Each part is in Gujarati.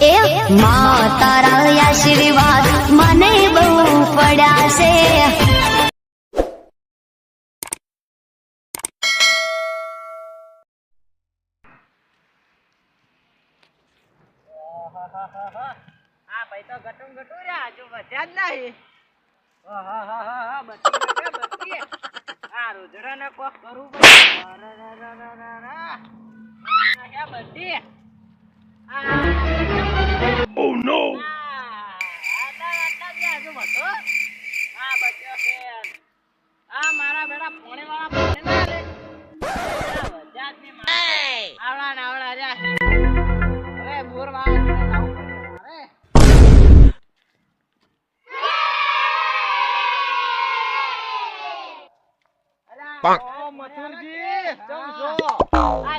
એ માં તારા આશીર્વાદ મને બહુ પડ્યા છે હા ભાઈ તો ઘટું ઘટું રહ્યા, હજુ વધ્યા જ નહીં. આ રોજડાને કોક કરવું પડે અરરરરરરર. આ હે બત્તી. આ Oh no! આ, આટલા આટલા જ રહ્યા હજુ વધો. આ બચ્યો છે. આ ના. આવડા ને આવડા બોર વાળા. ઓ મથુરજી કેમ છો?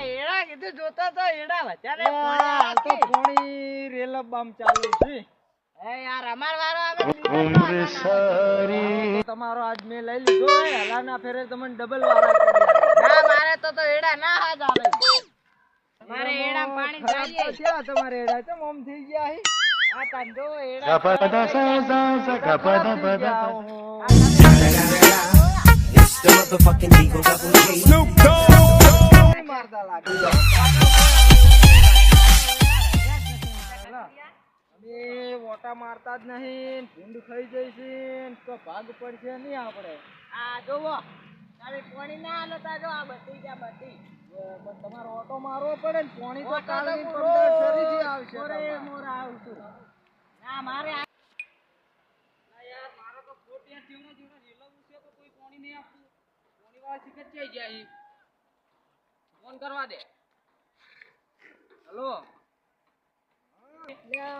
એડા કીધું જોતા તો એડા વધારે હાલ તો પોણી રેલબામ ચાલુ છે. એ યાર અમાર વારો આવે તો તમારો આજ મેં લઈ લીધો હે હલાના ફેરે તમને ડબલ ના મારે તો તો એડા ના હાજ આવે મારે એડા પાણી ચાલીએ થયા તમારે એડા? ચમ ઓમ થઈ ગયા હે? આ ધંધો એડા ખરાબ થઈ ગયા, ઓહો. નહીં મારતા લાગે અમે વોટા મારતા જ નહીં. ભૂંડ ખાઈ જઈશું તો ભાગ પડશે નહીં આપણે. આ જોવો. તારે પાણી ના હાલે તા જો આ બધી જા બધી. પણ તમારો ઓટો મારવો પડે ને પોણી તો હું પંદર ફરીથી આવશે અરે. મોર આવશું. ના મારે આ- યાર મારો તો ખોટિયા જેવડો જેવડો રેલવું છે તો કોઈ પાણી નહીં આપતું. પાણી વાળા ફોન કરવા દે. હલો?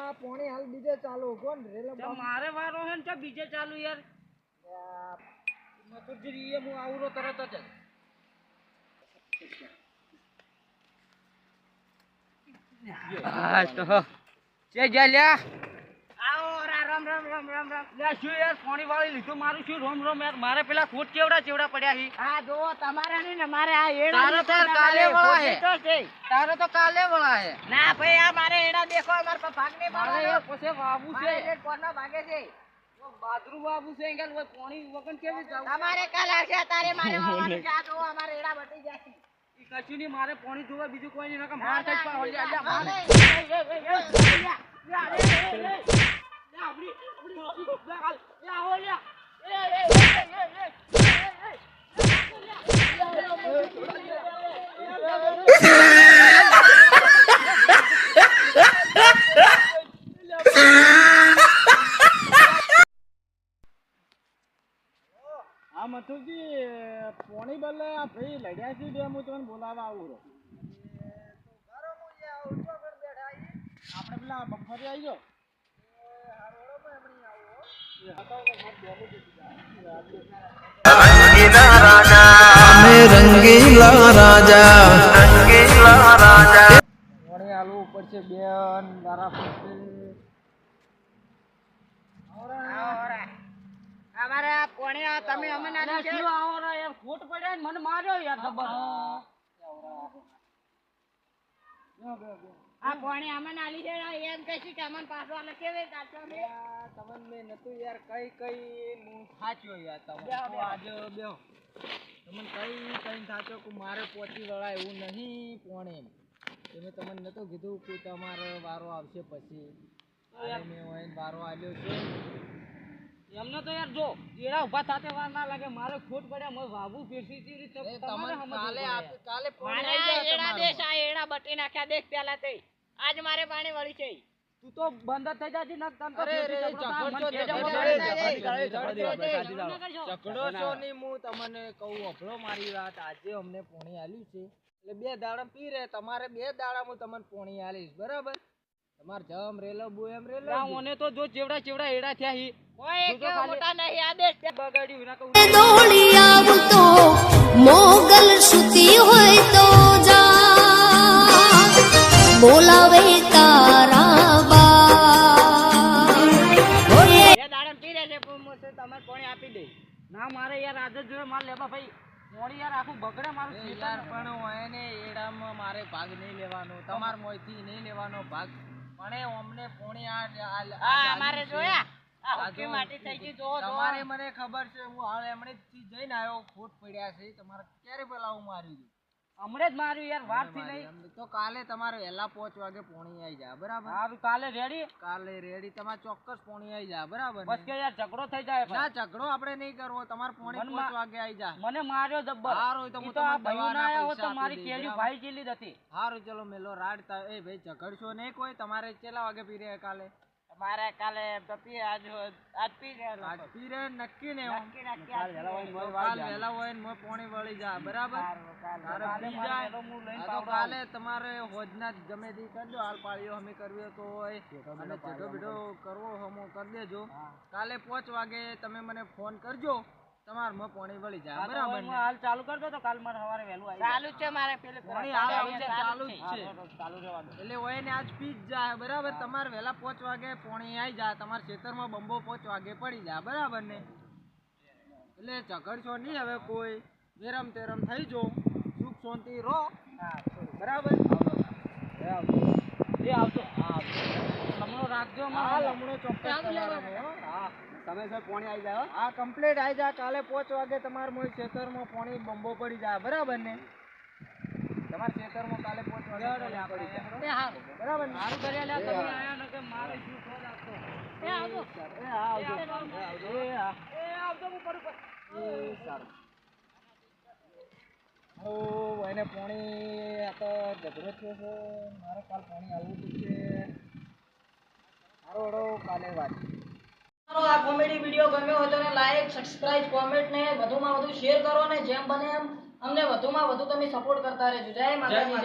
આ પોણી હાલ બીજે ચાલુ કોણ રેલો મારે વારો હે ને તો બીજે ચાલુ યાર. મથુરજી એ હું આવરો તરત જ. હા તો જે જા લ્યા આવો રા રામ રામ રામ રામ રામ લ્યા શું યાર પાણી વાળી લીધું મારું શું રોમ રોમ યાર મારે પેલા ખોટ કેવડા ચેવડા પડ્યા છે હા જો તમારે નહીં ને મારે આ એડા તારો તો કાલે વળા હે તારો તો કાલે વળા હે ના ભાઈ આ મારે એડા દેખો મારે પર ભાગ નહીં મારે યાર પછી વાબુ છે કોના ભાગે છે બાજરું વાબુ છે એંગલ ઓય પાણી વગન કેવી જાવ તમારે કાલ આવશે તારે મારે જો અમારે એડા બટી જાય ઈ કશું નહીં મારે પાણી જોવે બીજું કોઈ નહીં નકર માર થઈ હોલી માર હા મથુરજી પોણી બદલે આ ભાઈ લડ્યા છે બે હું તમને બોલાવવા આવું રહો આપણે પેલા મગફળી આવી અમે રંગીલા રાજા. રંગીલા રાજા પોણી હાલવું પડશે બેન મારા પાસે અમારે આ કોણે આ તમે અમે ના શું યાર ખોટ પડ્યા મને માર્યો યાર ખબર. આ કોણે અમે નાલી છે એમ કહેશું કે અમને પાછો આલે કેવે કાચો અમે તમને મે નતું યાર કઈ કઈ હું થાચ્યો યાર તમે આજે બેહો. તમને કઈ કઈ થાચો કે મારે પહોંચી વળા એવું નહીં કોણે તમે તમને નતું કીધું કે તમારો વારો આવશે પછી. મેં વારો આવ્યો છે. એમને તો યાર જો એરા ઊભા થાતે વાર ના લાગે મારે ખોટ પડ્યા મને વાવું પીરસી હતી રીતે તમારે કાલે આપ કાલે પોણે મારે જાય એડા દેશ આ એડા બટી નાખ્યા દેખ પેલા તે. આજ મારે પાણી વળી છે. તું તો બંધ થઈ જાજી ન તન તો અરે રે ચકડો છો, નહીં હું તમને કહું અભળો મારી વાત આજે અમને પોણી આલ્યું છે. એટલે બે દાડા પી રે તમારે બે દાડા હું તમને પોણી આલીશ બરાબર? તમારે જમ રેલો બુ એમ રેલો ના, ઓને તો જો ચેવડા ચેવડા એડા થયા હી. કોઈ કે મોટા નહીં આદેશ દેશ બગાડ્યું ના કહું દોડી આવતો મોગલ સુતી હોય તો જા. બોલાવે તારા બા ઓય એ દાડમ પી રહે છે પણ તો તમારે પાણી આપી દે? ના મારે યાર આજે જ મારે લેવા ભાઈ. પાણી યાર આખું બગડે મારું યાર પણ હોય ને એડામાં મારે ભાગ નહીં લેવાનો. તમાર મોયથી નહીં લેવાનો ભાગ. પણ ઓમને અમને પોણી આ આ- અમારે જોયા. તમારે મને ખબર છે હું હાલ એમણે થી જઈને આવ્યો ખોટ પડ્યા છે. તમારે ક્યારે પેલા હું મારી હતું? હમણાં જ માર્યું યાર વારથી નહીં. તો કાલે તમારે વહેલા પાંચ વાગે પોણી આવી જાય બરાબર? હા કાલે રેડી? કાલે રેડી તમારે ચોક્કસ પોણી આવી જાય બરાબર બસ કે યાર ઝઘડો થઈ જાય ના ભાઈ. ઝઘડો આપણે નહીં કરવો તમારે પોણી પાંચ વાગે આવી જાય મને માર્યો જબ્બર. હારું, તો હું તો તમને ના આવ્યો તો મારી કેરી ભાઈ જેલી હતી. સારું ચલો મેલો રાડ તા એ ભાઈ ઝઘડશો નહીં કોઈ તમારે કેટલા વાગે પીરે કાલે? મારે કાલે પપી આજ આજ પી આજ પી રે નક્કી ને નક્કી, નક્કી કાલ વેલા હોય રહ્યા. કાલ વેલા હોય ને મોય પોણી વળી જા. બરાબર? તારે પી જાય. તો કાલે તમારે હોજના ગમે તે કરજો હાલ પાળીઓ અમે કરવી તો હોય. અને ચેટો બીટો કરવો હમો કરી દેજો. કાલે 5 વાગે તમે મને ફોન કરજો. તમારે મોય પોણી વળી જાય બરાબર ને? હાલ ચાલુ કર દો તો કાલ મારે સવારે વહેલું આવી ચાલુ છે મારે પેલે પોણી હાલ છે ચાલુ જ છે. ચાલુ રહેવા દો. એટલે ઓય ને આજ પી જ જાય બરાબર? તમારે વહેલા 5 વાગે પોણી આવી જાય તમારા ખેતરમાં બંબો 5 વાગે પડી જાય બરાબર ને? એટલે ઝઘડશો નહીં હવે કોઈ. વેરમ તેરમ થઈ જો. સુખ શાંતિ રહો. બરાબર? એ આવજો. હમણો રાખજો હા. લમણો ચોક્કસ હા સમયસર પોણી આવી જાય હા. કમ્પ્લીટ આવી જાય કાલે પાંચ વાગે તમારે મોય ખેતરમાં પોણી બંબો પડી જાય. બરાબર ને? તમારા ખેતરમાં કાલે પાંચ વાગે પોણી પડી જાય. બરાબર ને? સારું કરી લે તમે આયા ન કે મારે શું આપતો એ આવજો. એ આવજો. એ આવજો. એ આવજો. હું. એ સારું. ઓ એને પોણી આ તો ઝઘડો થયો છે. મારે કાલ આવ્યું આવવું વાત. તમારો આ કોમેડી વીડિયો ગમ્યો હોય તો એને લાઈક સબસ્ક્રાઇબ કોમેન્ટ ને વધુમાં વધુ શેર કરો ને જેમ બને એમ અમને વધુમાં વધુ તમે સપોર્ટ કરતા રહેજો. જય માતાજી